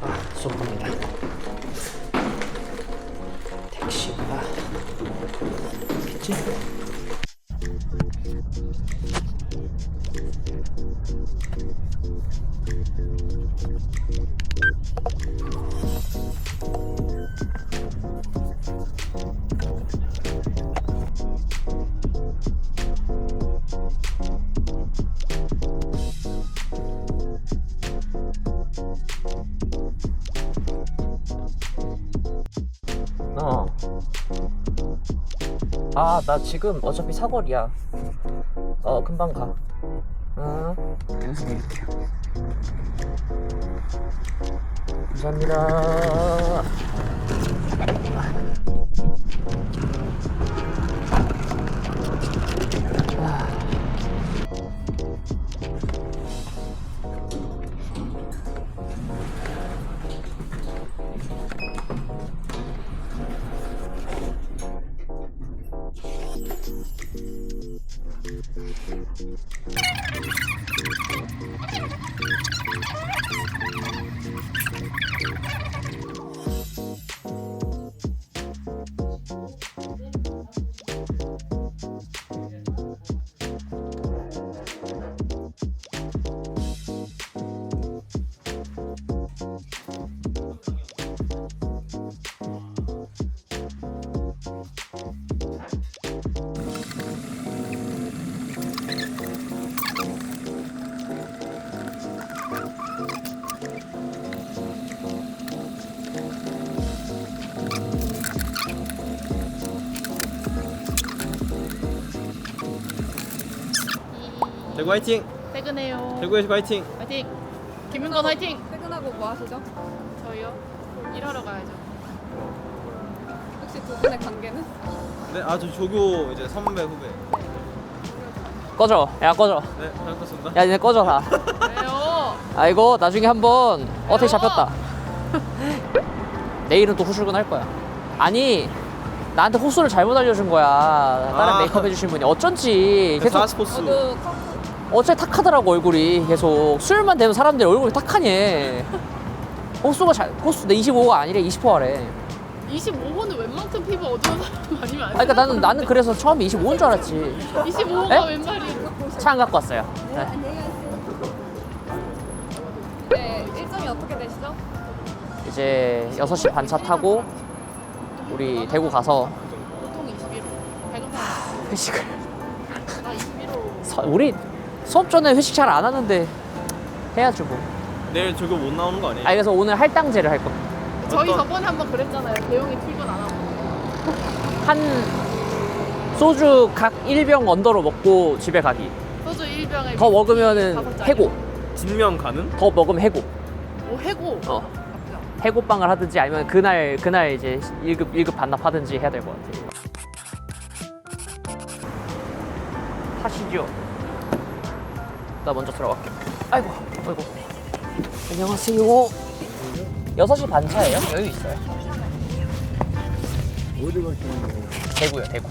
아, 쏩니다. 택시가 있겠지? 아, 나 지금 어차피 사거리야. 어, 금방 가. 응. 여기서 내릴게요. 감사합니다. 대구 화이팅! 퇴근해요. 대구에서 화이팅! 화이팅. 김윤건 화이팅. 퇴근하고 뭐 하시죠? 저희요? 일하러 가야죠. 혹시 두 분의 관계는? 네, 아 저 조교 이제 선배 후배. 꺼져. 야, 꺼져. 네, 잘 먹겠습니다. 야, 니네 꺼져, 다. 왜요? 아이고, 나중에 한번 어택 잡혔다. 내일은 또 후출근 할 거야. 아니, 나한테 호수를 잘못 알려준 거야. 다른 아. 메이크업 해주신 분이. 어쩐지. 계속 사스포스. 저도 커- 어차피 탁하더라고 얼굴이 계속 술만 되면 사람들이 얼굴이 탁하니 호수가 잘 호수 내 25가 아니래 20호래 25호는 웬만큼 피부 어두운 사람 아니면 안 아 그러니까 나는 나는 그래서 처음에 25인 줄 알았지 25호가 에? 웬 말이에요? 차안 갖고 왔어요 네. 네, 일정이 어떻게 되시죠? 이제 6시 반 차 타고 우리 대구 가서 보통 21호. 배금. 회식을 나 21호. 서- 우리 수업 전에 회식 잘 안 하는데 해야죠 뭐 내일 조교 못 나오는 거 아니에요? 아 그래서 오늘 할당제를 할 겁니다 저희 어떤- 저번에 한번 그랬잖아요. 대용이 출근 안 하고. 한 소주 각 1병 언더로 먹고 집에 가기 소주 1병에 더 먹으면은? 해고 진명 가는? 더 먹으면 해고 오 해고. 어. 해고빵을 하든지 아니면 그날 그날 이제 1급 1급 반납하든지 해야 될 것 같아요. 타시죠. 나 먼저 들어갈게. 아이고, 아이고. 안녕하세요. 6시 반 차예요? 여유 있어요. 어디 가시는 거예요? 대구요, 대구.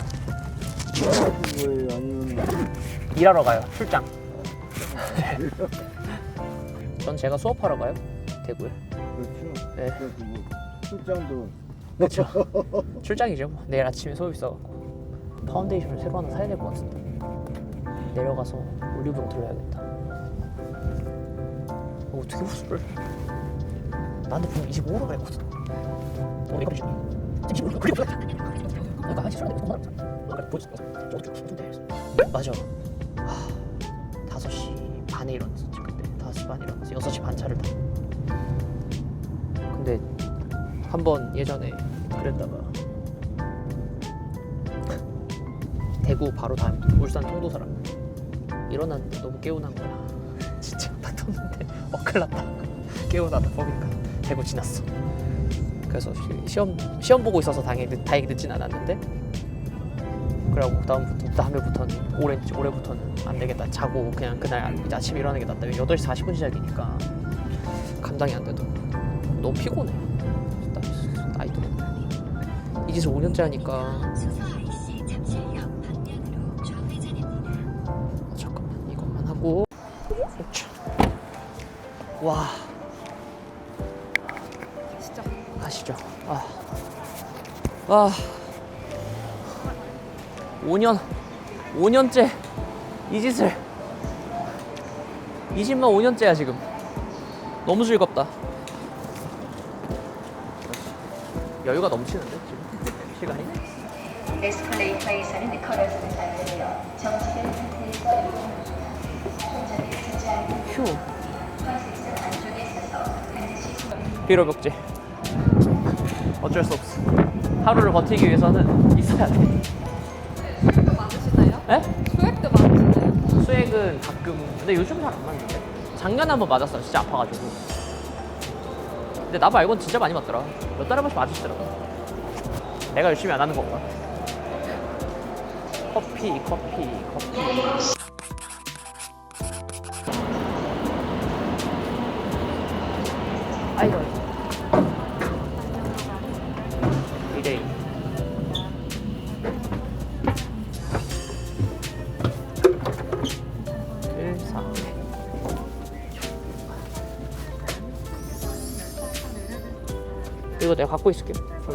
거예요? 아니면 일하러 가요. 출장. 전 제가 수업하러 가요. 대구에. 그렇죠? 네. 그래서 뭐 출장도 그렇죠. 출장이죠. 뭐. 내일 아침에 수업 있어갖고 파운데이션을 새로 하나 사야 될 것 같은데 내려가서 올리브영 들려야겠다. 어, 어떻게 호수를? 나한테 분명 25로 그랬거든. 어, 내가 지금 25로 그래. 그러니까 한 시간 내고 통화를 아까 보였어. 저 어떻게 무슨데? 맞아. 하, 5시 반에 일어났었지 그때. 5시 반에 일어났어. 6시 반 차를 타. 근데 한 번 예전에 그랬다가 대구 바로 다음 울산 통도사람 일어났는데 너무 개운한 거야. 진짜 딱 떴는데. 어 큰일 났다. 깨우다가 보니까 대구 지났어. 그래서 시- 시험 시험 보고 있어서 늦, 다행히 늦진 않았는데. 그러고 다음부터 다음에부터는 올해 올해부터는 안 되겠다. 자고 그냥 그날 이제 아침에 일어나는 게 낫다. 8시 40분 시작이니까 감당이 안 되더라고 너무 피곤해. 나- 나이 들어 이 짓을 5년째 하니까 와 진짜. 가시죠. 아. 아. 5년, 5년째 이 짓을. 20만 5년째야, 지금. 너무 즐겁다. 여유가 넘치는데, 지금? 시간이? 에스컬레이터에서는 걸어서는 안 되며 정지된 상태에서 이동하는 중 손잡이를 잡지 않고 휴. 비로벽제. 어쩔 수 없어. 하루를 버티기 위해서는 있어야 돼. 수액도 맞으시나요? 에? 수액도 맞으시나요? 수액은 가끔 근데 요즘 잘 안 맞는데 작년에 한 번 맞았어 진짜 아파가지고 근데 나 말곤 진짜 많이 맞더라 몇 달에 한 번씩 맞으시더라고 내가 열심히 안 하는 건가 커피 커피 커피 갖고 있을게 저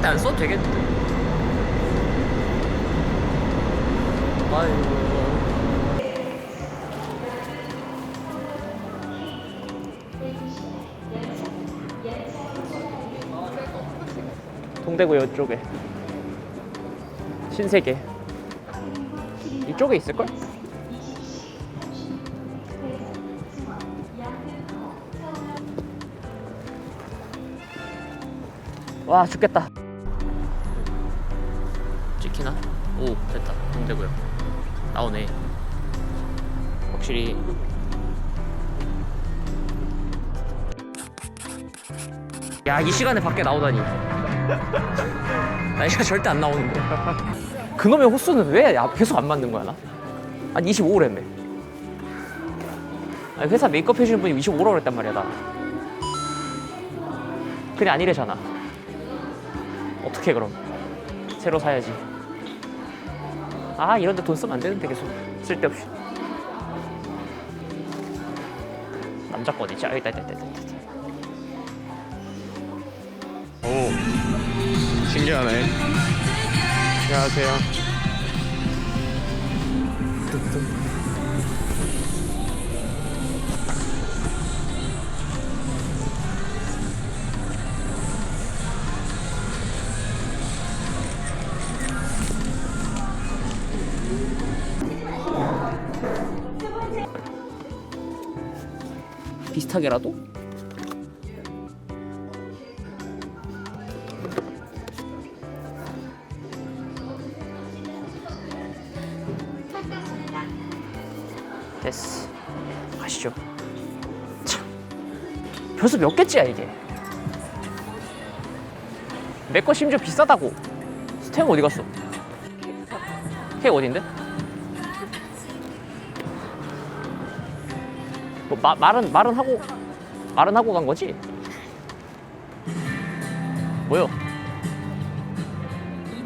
기 삼각대 안 써도 되겠는데 아이고. 동대구 이쪽에. 신세계. 이쪽에 있을걸? 와 죽겠다 찍히나? 오 됐다. 동대구요. 나오네. 확실히. 야 이 시간에 밖에 나오다니. 나이 시간 절대 안 나오는데. 그놈의 호수는 왜 야- 계속 안 맞는 거야 나? 아니 25래며 아니 회사 메이크업 해주는 분이 25라고 그랬단 말이야 나. 그냥 아니래잖아. 어떻게 그럼? 새로 사야지 아 이런 데 돈 쓰면 안 되는데 계속 쓸데없이 남자 거 어디지? 아 있다 있다 있다 있다. 오 신기하네 안녕하세요 비슷하게라도? 됐어 가시죠 참 벌써 몇 개째야 이게 내 거 심지어 비싸다고 스템 어디 갔어? 케이크 어딘데? 뭐 마, 말은 말은 하고 말은 하고 간 거지? 뭐요?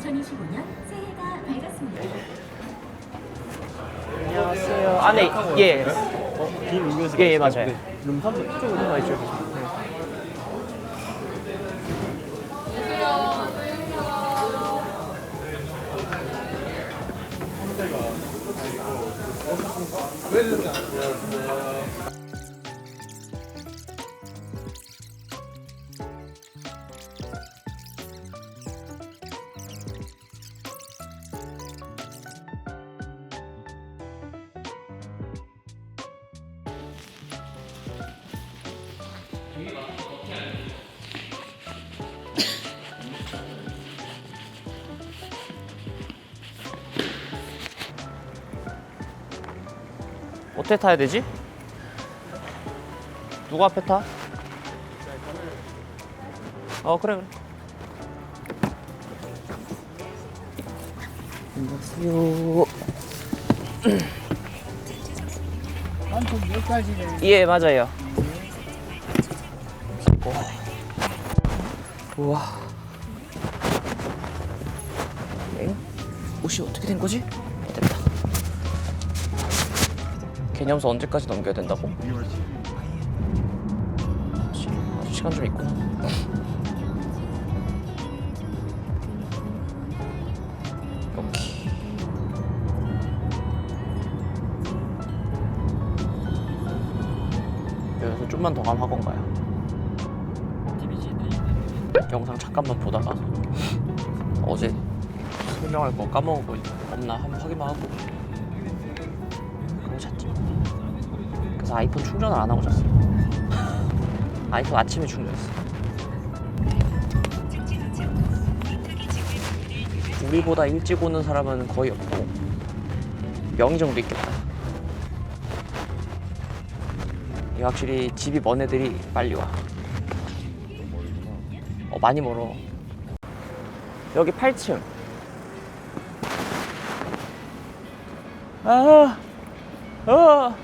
2025년 새해가 밝았습니다. 안녕하세요. 안에 예. 빈 음료수 예, 예 맞아요. 룸 3번 이쪽으로 가 있죠. 어떻게 타야 되지? 누가 앞에 타? 어 그래 그래 안녕하세요. 예 맞아요 오. 우와 엥? 옷이 어떻게 된 거지? 개념서 언제까지 넘겨야 된다고? 아직, 시간 좀 있구나 여기서 좀만 더 가면 학원가요. 영상 잠깐만 보다가. 어제 설명할 거 까먹은 거 없나? 한번 확인만 하고 그래서 아이폰 충전을 안 하고 잤어 아이폰 아침에 충전했어 우리보다 일찍 오는 사람은 거의 없고 명의 정도 있겠다 이 확실히 집이 먼 애들이 빨리 와 어, 많이 멀어. 여기 8층. 아, 아.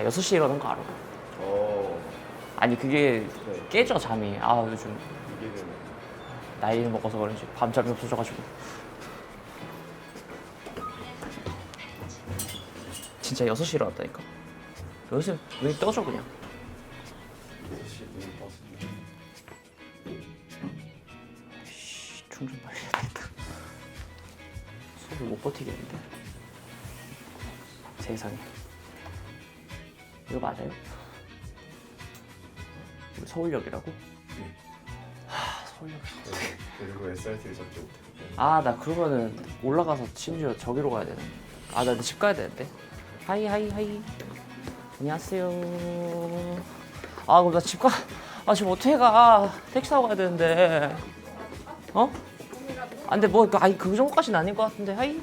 내가 6시에 일어난 거 알아. 아니, 그게 깨져, 잠이. 아, 요즘. 나이를 먹어서 그런지 밤잠이 없어져가지고. 진짜 6시에 일어났다니까. 요새 눈이 떠져 그냥. 씨, 충전 빨리 해야겠다. 손을 못 버티겠는데. 세상에. 이거 맞아요? 우리 서울역이라고? 하, 서울역. 그리고 SRT를 잡지 못해. 아, 나 그러면은 올라가서 심지어 저기로 가야 되는데. 아, 나 집 가야 되는데. 하이, 하이, 하이. 안녕하세요. 아, 그럼 나 집 가. 아, 지금 어떻게 가? 택시 타고 가야 되는데. 어? 아, 근데 뭐, 그- 아니, 그 정도까지는 아닌 것 같은데. 하이.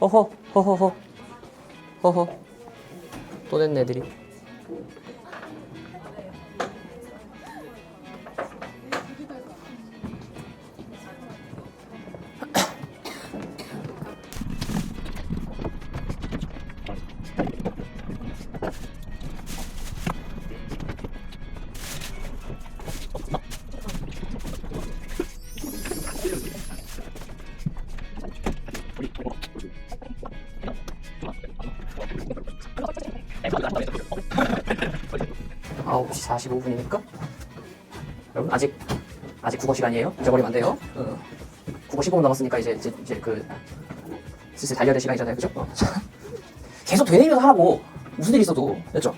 허허, 허허허. 허허. 또 냈네, 애들이. 아홉 시 45분이니까 여러분 아직 아직 국어 시간이에요. 잊어버리면 안 돼요. 어. 국어 15분 남았으니까 이제 이제, 이제 그 슬슬 달려야 될 시간이잖아요. 그죠? 어. 계속 되뇌면서 하라고 무슨 일 있어도 됐죠?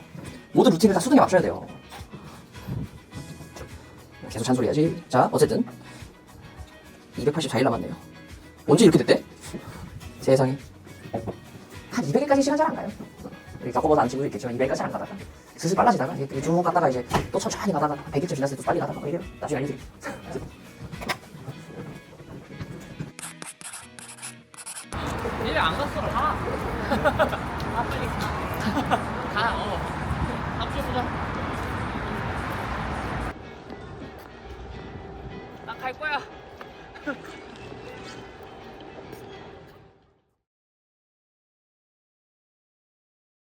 모든 루틴을 다 수등에 맞춰야 돼요. 계속 잔소리해야지. 자 어쨌든 284일 남았네요. 언제 이렇게 됐대? 세상에 한 200일까지 시간 잘 안 가요. 여기 겪어봐서 안 친구도 있겠지만 200일까지 안 가다가 슬슬 빨라지다가 이렇게 쭉 갔다가 이제 또 천천히 가다가 100일쯤 지났을 때 또 빨리 가다가 뭐 이래요. 나중에 알려드릴게요. 일안 갔어. 가. 아 빨리 가.